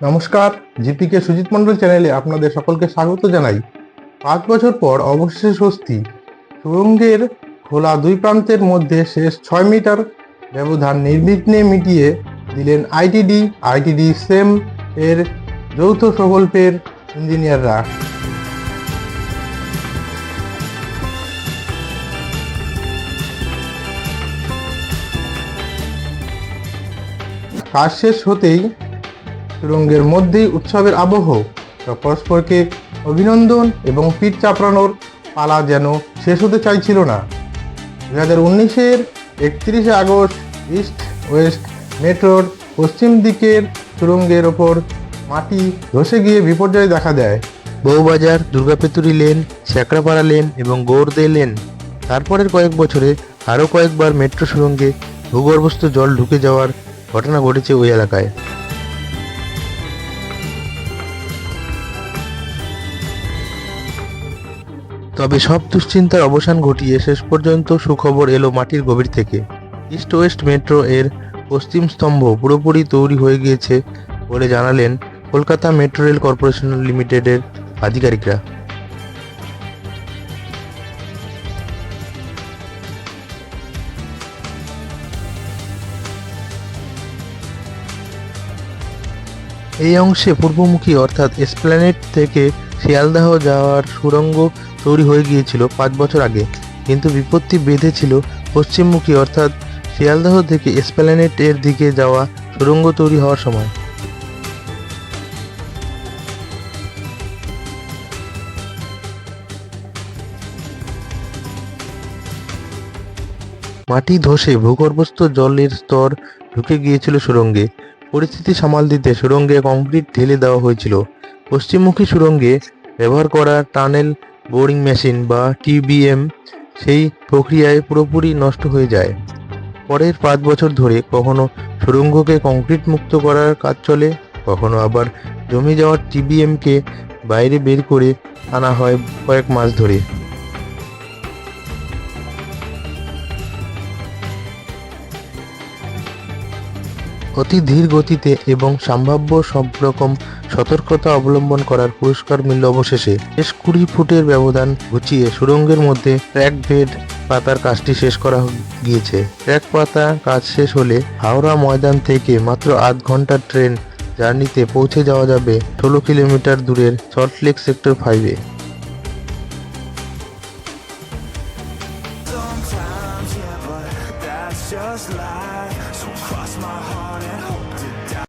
নমস্কার, জিপিকে সুজিত মন্ডল চ্যানেলে আপনাদের সকলকে স্বাগত জানাই। পাঁচ বছর পর অবশেষে স্বস্তি। সুরঙ্গের খোলা দুই প্রান্তের মধ্যে শেষ ছয় মিটার ব্যবধান নির্বিঘ্নে মিটিয়ে দিলেন আইটিডি। আইটিডি সেম এর যৌথ প্রকল্পের ইঞ্জিনিয়াররা। কাজ শেষ হতেই সুরঙ্গের মধ্যেই উৎসবের আবহ পরস্পরকে অভিনন্দন এবং পিঠ চাপড়ানোর পালা যেন শেষ হতে চাইছিল না। দু হাজার উনিশের একত্রিশে আগস্ট ইস্ট ওয়েস্ট মেট্রোর পশ্চিম দিকের সুরঙ্গের ওপর মাটি ধসে গিয়ে বিপর্যয় দেখা দেয়। বউবাজার, দুর্গাপেতুরি লেন শেকড়াপাড়া লেন এবং গৌরদে লেন। তারপরের কয়েক বছরে আরও কয়েকবার মেট্রো সুরঙ্গে ভূগর্ভস্থ জল ঢুকে যাওয়ার ঘটনা ঘটেছে ওই এলাকায়। তবে সব দুশ্চিন্তার অবসান ঘটিয়ে শেষ পর্যন্ত সুখবর এলো মাটির গভীর থেকে। ইস্ট ওয়েস্ট মেট্রো এর পশ্চিম স্তম্ভ পুরোপুরি তৈরি হয়ে গিয়েছে বলে জানালেন কলকাতা মেট্রো রেল কর্পোরেশন লিমিটেডের আধিকারিকরা। এই অংশে পূর্বমুখী অর্থাৎ এসপ্ল্যানেট থেকে শিয়ালদাহ যাওয়ার সুড়ঙ্গ তৈরি হয়ে গিয়েছিল পাঁচ বছর আগে। কিন্তু বিপত্তি বেঁধেছিল পশ্চিমমুখী অর্থাৎ শিয়ালদাহ থেকে এসপ্ল্যানেট এর দিকে যাওয়া সুড়ঙ্গ তৈরি হওয়ার সময়। মাটি ধসে ভূগর্ভস্থ জলের স্তর ঢুকে গিয়েছিল সুড়ঙ্গে। পরিস্থিতি সামাল দিতে সুড়ঙ্গে কংক্রিট ঢেলে দেওয়া হয়েছিল। পশ্চিমমুখী সুড়ঙ্গে ব্যবহার করা টানেল, বোরিং মেশিন বা টিবিএম সেই প্রক্রিয়ায় পুরোপুরি নষ্ট হয়ে যায়। পরের পাঁচ বছর ধরে কখনো সুড়ঙ্গকে কংক্রিট মুক্ত করার কাজ চলে, কখনো আবার জমে যাওয়ার টিবিএমকে বাইরে বের করে আনা হয় কয়েক মাস ধরে। অতি ধীর গতিতে এবং সম্ভাব্য সব রকম সতর্কতা অবলম্বন করার পুরস্কার মিলল অবশেষে। শেষ কুড়ি ফুটের ব্যবধান ঘুচিয়ে সুড়ঙ্গের মধ্যে ট্র্যাক বেড পাতার কাজটি শেষ করা গিয়েছে। ট্র্যাক পাতা কাজ শেষ হলে হাওড়া ময়দান থেকে মাত্র আধ ঘণ্টার ট্রেন জার্নিতে পৌঁছে যাওয়া যাবে ষোলো কিলোমিটার দূরের সল্টলেক সেক্টর ফাইভে just lie So cross my heart and hope